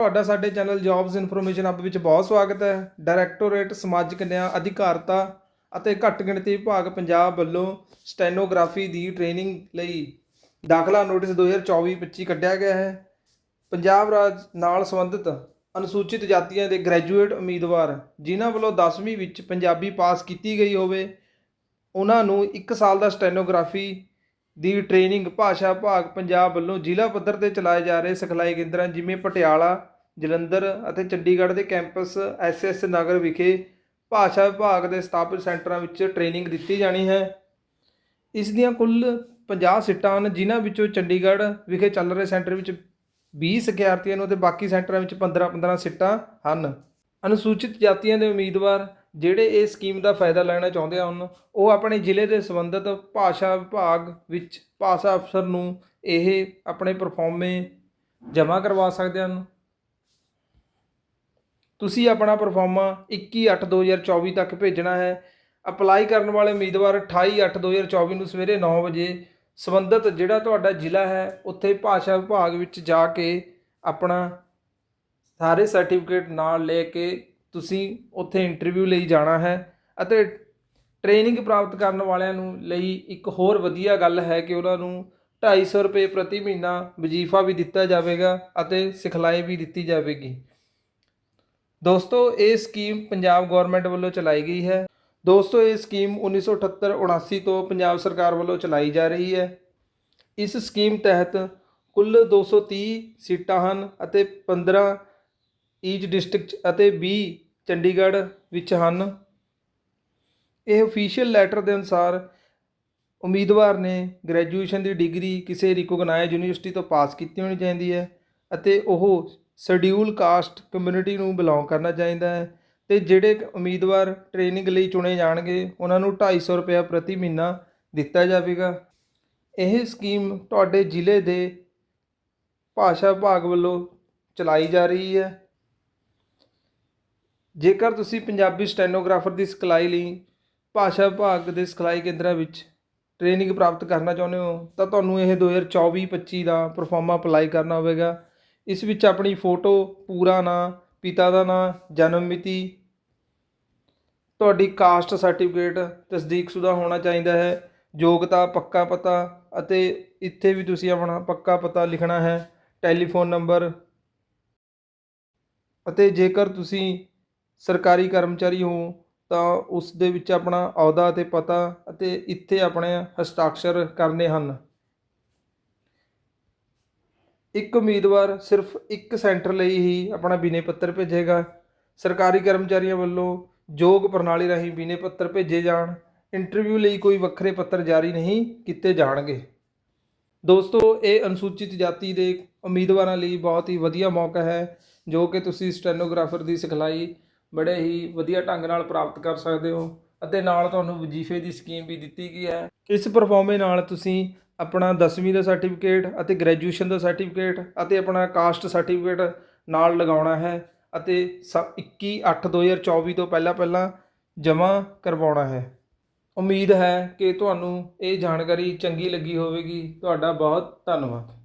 ਤੁਹਾਡਾ ਸਾਡੇ channel jobs information ਹੱਬ ਵਿੱਚ ਬਹੁਤ ਸਵਾਗਤ ਹੈ। ਡਾਇਰੈਕਟੋਰੇਟ ਸਮਾਜਿਕ ਨਿਆਂ, ਅਧਿਕਾਰਤਾ ਅਤੇ ਘੱਟ ਗਿਣਤੀ ਵਿਭਾਗ ਪੰਜਾਬ ਵੱਲੋਂ ਸਟੈਨੋਗ੍ਰਾਫੀ ਦੀ ਟ੍ਰੇਨਿੰਗ ਲਈ ਦਾਖਲਾ ਨੋਟਿਸ 2024-25 ਕੱਢਿਆ ਗਿਆ ਹੈ। ਪੰਜਾਬ ਰਾਜ ਨਾਲ ਸੰਬੰਧਿਤ ਅਨੁਸੂਚਿਤ ਜਾਤੀਆਂ ਦੇ ਗ੍ਰੈਜੂਏਟ ਉਮੀਦਵਾਰ ਜਿਨ੍ਹਾਂ ਵੱਲੋਂ 10ਵੀਂ ਵਿੱਚ ਪੰਜਾਬੀ ਪਾਸ ਕੀਤੀ ਗਈ ਹੋਵੇ, ਉਹਨਾਂ ਨੂੰ 1 ਸਾਲ ਦਾ ਸਟੈਨੋਗ੍ਰਾਫੀ ਦੀ ਟ੍ਰੇਨਿੰਗ ਭਾਸ਼ਾ ਵਿਭਾਗ ਪੰਜਾਬ ਵੱਲੋਂ ਜ਼ਿਲ੍ਹਾ ਪੱਧਰ ਤੇ ਚਲਾਏ ਜਾ ਰਹੇ ਸਿਖਲਾਈ ਕੇਂਦਰਾਂ ਜਿਵੇਂ ਪਟਿਆਲਾ ਜਲੰਧਰ ਅਤੇ ਚੰਡੀਗੜ੍ਹ ਦੇ ਕੈਂਪਸ ਐਸਐਸ ਨਗਰ ਵਿਖੇ ਭਾਸ਼ਾ ਵਿਭਾਗ ਦੇ ਸਥਾਪਿਤ ਸੈਂਟਰਾਂ ਵਿੱਚ ਟ੍ਰੇਨਿੰਗ ਦਿੱਤੀ ਜਾਣੀ ਹੈ। ਇਸ ਦੀਆਂ ਕੁੱਲ 50 ਸੀਟਾਂ ਹਨ, ਜਿਨ੍ਹਾਂ ਵਿੱਚੋਂ ਚੰਡੀਗੜ੍ਹ ਵਿਖੇ ਚੱਲ ਰਹੇ ਸੈਂਟਰ ਵਿੱਚ 20 ਸਿਖਿਆਰਥੀਆਂ ਨੂੰ ਤੇ ਬਾਕੀ ਸੈਂਟਰਾਂ ਵਿੱਚ 15-15 ਸੀਟਾਂ ਹਨ। ਅਨੁਸੂਚਿਤ ਜਾਤੀਆਂ ਦੇ ਉਮੀਦਵਾਰ ਜਿਹੜੇ ਇਹ ਸਕੀਮ ਦਾ ਫਾਇਦਾ ਲੈਣਾ ਚਾਹੁੰਦੇ ਹਨ, ਉਹ ਆਪਣੇ ਜ਼ਿਲ੍ਹੇ ਦੇ ਸੰਬੰਧਿਤ ਭਾਸ਼ਾ ਵਿਭਾਗ ਵਿੱਚ ਭਾਸ਼ਾ ਅਫਸਰ ਨੂੰ ਇਹ ਆਪਣੇ ਪਰਫਾਰਮੇ ਜਮ੍ਹਾਂ ਕਰਵਾ ਸਕਦੇ ਹਨ। ਤੁਸੀਂ ਆਪਣਾ ਪਰਫਾਰਮਾ 21/8/2024 ਤੱਕ ਭੇਜਣਾ ਹੈ। ਅਪਲਾਈ ਕਰਨ ਵਾਲੇ ਉਮੀਦਵਾਰ 28/8/2024 ਨੂੰ ਸਵੇਰੇ 9 ਵਜੇ ਸੰਬੰਧਿਤ ਜਿਹੜਾ ਤੁਹਾਡਾ ਜ਼ਿਲ੍ਹਾ ਹੈ, ਉੱਥੇ ਭਾਸ਼ਾ ਵਿਭਾਗ ਵਿੱਚ ਜਾ ਕੇ ਆਪਣਾ ਸਾਰੇ ਸਰਟੀਫਿਕੇਟ ਨਾਲ ਲੈ ਕੇ ਤੁਸੀਂ ਉੱਥੇ ਇੰਟਰਵਿਊ ਲਈ ਜਾਣਾ ਹੈ ਅਤੇ ਟ੍ਰੇਨਿੰਗ ਪ੍ਰਾਪਤ ਕਰਨ ਵਾਲਿਆਂ ਨੂੰ ਲਈ ਇੱਕ ਹੋਰ ਵਧੀਆ ਗੱਲ ਹੈ ਕਿ ਉਹਨਾਂ ਨੂੰ 250 ਰੁਪਏ ਪ੍ਰਤੀ ਮਹੀਨਾ ਵਜ਼ੀਫਾ ਵੀ ਦਿੱਤਾ ਜਾਵੇਗਾ ਅਤੇ ਸਿਖਲਾਈ ਵੀ ਦਿੱਤੀ ਜਾਵੇਗੀ। ਦੋਸਤੋ, ਇਹ ਸਕੀਮ ਪੰਜਾਬ ਗਵਰਨਮੈਂਟ ਵੱਲੋਂ ਚਲਾਈ ਗਈ ਹੈ। ਦੋਸਤੋ, ਇਹ ਸਕੀਮ 1978-79 ਤੋਂ ਪੰਜਾਬ ਸਰਕਾਰ ਵੱਲੋਂ ਚਲਾਈ ਜਾ ਰਹੀ ਹੈ। ਇਸ ਸਕੀਮ ਤਹਿਤ ਕੁੱਲ 230 ਸੀਟਾਂ ਹਨ ਅਤੇ 15 ਈਚ ਡਿਸਟ੍ਰਿਕਟ ਅਤੇ 20 ਚੰਡੀਗੜ੍ਹ ਵਿੱਚ ਹਨ। ਇਹ ਅਫੀਸ਼ੀਅਲ ਲੈਟਰ ਦੇ ਅਨੁਸਾਰ ਉਮੀਦਵਾਰ ਨੇ ਗ੍ਰੈਜੂਏਸ਼ਨ ਦੀ ਡਿਗਰੀ ਕਿਸੇ ਰਿਕੋਗਨਾਈਜ਼ਡ ਯੂਨੀਵਰਸਿਟੀ ਤੋਂ ਪਾਸ ਕੀਤੀ ਹੋਣੀ ਚਾਹੀਦੀ ਹੈ ਅਤੇ ਉਹ ਸ਼ਡਿਊਲ ਕਾਸਟ ਕਮਿਊਨਿਟੀ ਨੂੰ ਬਿਲੋਂਗ ਕਰਨਾ ਚਾਹੀਦਾ ਹੈ ਤੇ ਜਿਹੜੇ ਉਮੀਦਵਾਰ ਟ੍ਰੇਨਿੰਗ ਲਈ ਚੁਣੇ ਜਾਣਗੇ, ਉਹਨਾਂ ਨੂੰ 250 ਰੁਪਏ ਪ੍ਰਤੀ ਮਹੀਨਾ ਦਿੱਤਾ ਜਾਵੇਗਾ। ਇਹ ਸਕੀਮ ਤੁਹਾਡੇ ਜ਼ਿਲ੍ਹੇ ਦੇ ਭਾਸ਼ਾ ਵਿਭਾਗ ਵੱਲੋਂ ਚਲਾਈ ਜਾ ਰਹੀ ਹੈ। ਜੇਕਰ ਤੁਸੀਂ ਪੰਜਾਬੀ ਸਟੈਨੋਗ੍ਰਾਫਰ ਦੀ ਸਿਖਲਾਈ ਲਈ ਭਾਸ਼ਾ ਵਿਭਾਗ ਦੇ ਸਿਖਲਾਈ ਕੇਂਦਰਾਂ ਵਿੱਚ ਟ੍ਰੇਨਿੰਗ ਪ੍ਰਾਪਤ ਕਰਨਾ ਚਾਹੁੰਦੇ ਹੋ, ਤਾਂ ਤੁਹਾਨੂੰ ਇਹ 2024-25 ਦਾ ਪਰਫਾਰਮਾ ਅਪਲਾਈ ਕਰਨਾ ਹੋਵੇਗਾ। ਇਸ ਵਿੱਚ ਆਪਣੀ ਫੋਟੋ, ਪੂਰਾ ਨਾਂ, ਪਿਤਾ ਦਾ ਨਾਂ, ਜਨਮ ਮਿਤੀ, ਤੁਹਾਡੀ ਕਾਸਟ ਸਰਟੀਫਿਕੇਟ ਤਸਦੀਕਸ਼ੁਦਾ ਹੋਣਾ ਚਾਹੀਦਾ ਹੈ ਯੋਗਤਾ ਪੱਕਾ ਪਤਾ ਅਤੇ ਇੱਥੇ ਵੀ ਤੁਸੀਂ ਆਪਣਾ ਪੱਕਾ ਪਤਾ ਲਿਖਣਾ ਹੈ, ਟੈਲੀਫੋਨ ਨੰਬਰ ਅਤੇ ਜੇਕਰ ਤੁਸੀਂ ਸਰਕਾਰੀ ਕਰਮਚਾਰੀ ਹੋ, ਤਾਂ ਉਸ ਦੇ ਵਿੱਚ ਆਪਣਾ ਅਹੁਦਾ ਅਤੇ ਪਤਾ ਅਤੇ ਇੱਥੇ ਆਪਣੇ ਹਸਤਾਖਰ ਕਰਨੇ ਹਨ। ਇੱਕ ਉਮੀਦਵਾਰ ਸਿਰਫ ਇੱਕ ਸੈਂਟਰ ਲਈ ਹੀ ਆਪਣਾ ਬਿਨੇ ਪੱਤਰ ਭੇਜੇਗਾ। ਸਰਕਾਰੀ ਕਰਮਚਾਰੀਆਂ ਵੱਲੋਂ ਯੋਗ ਪ੍ਰਣਾਲੀ ਰਾਹੀਂ ਬਿਨੇ ਪੱਤਰ ਭੇਜੇ ਜਾਣ, ਇੰਟਰਵਿਊ ਲਈ ਕੋਈ ਵੱਖਰੇ ਪੱਤਰ ਜਾਰੀ ਨਹੀਂ ਕੀਤੇ ਜਾਣਗੇ। ਦੋਸਤੋ, ਇਹ ਅਨੁਸੂਚਿਤ ਜਾਤੀ ਦੇ ਉਮੀਦਵਾਰਾਂ ਲਈ ਬਹੁਤ ਹੀ ਵਧੀਆ ਮੌਕਾ ਹੈ, ਜੋ ਕਿ ਤੁਸੀਂ ਸਟੈਨੋਗ੍ਰਾਫਰ ਦੀ ਸਿਖਲਾਈ ਬੜੇ ਹੀ ਵਧੀਆ ਢੰਗ ਨਾਲ ਪ੍ਰਾਪਤ ਕਰ ਸਕਦੇ ਹੋ ਅਤੇ ਨਾਲ ਤੁਹਾਨੂੰ ਵਜ਼ੀਫੇ ਦੀ ਸਕੀਮ ਵੀ ਦਿੱਤੀ ਗਈ ਹੈ। ਇਸ ਪਰਫਾਰਮੇ ਨਾਲ ਤੁਸੀਂ ਆਪਣਾ 10ਵੀਂ ਦਾ ਸਰਟੀਫਿਕੇਟ ਅਤੇ ਗ੍ਰੈਜੂਏਸ਼ਨ ਦਾ ਸਰਟੀਫਿਕੇਟ ਅਤੇ ਆਪਣਾ ਕਾਸਟ ਸਰਟੀਫਿਕੇਟ ਨਾਲ ਲਗਾਉਣਾ ਹੈ ਅਤੇ 21/8/2024 ਤੋਂ ਪਹਿਲਾਂ ਪਹਿਲਾਂ ਜਮ੍ਹਾਂ ਕਰਵਾਉਣਾ ਹੈ। ਉਮੀਦ ਹੈ ਕਿ ਤੁਹਾਨੂੰ ਇਹ ਜਾਣਕਾਰੀ ਚੰਗੀ ਲੱਗੀ ਹੋਵੇਗੀ। ਤੁਹਾਡਾ ਬਹੁਤ ਧੰਨਵਾਦ।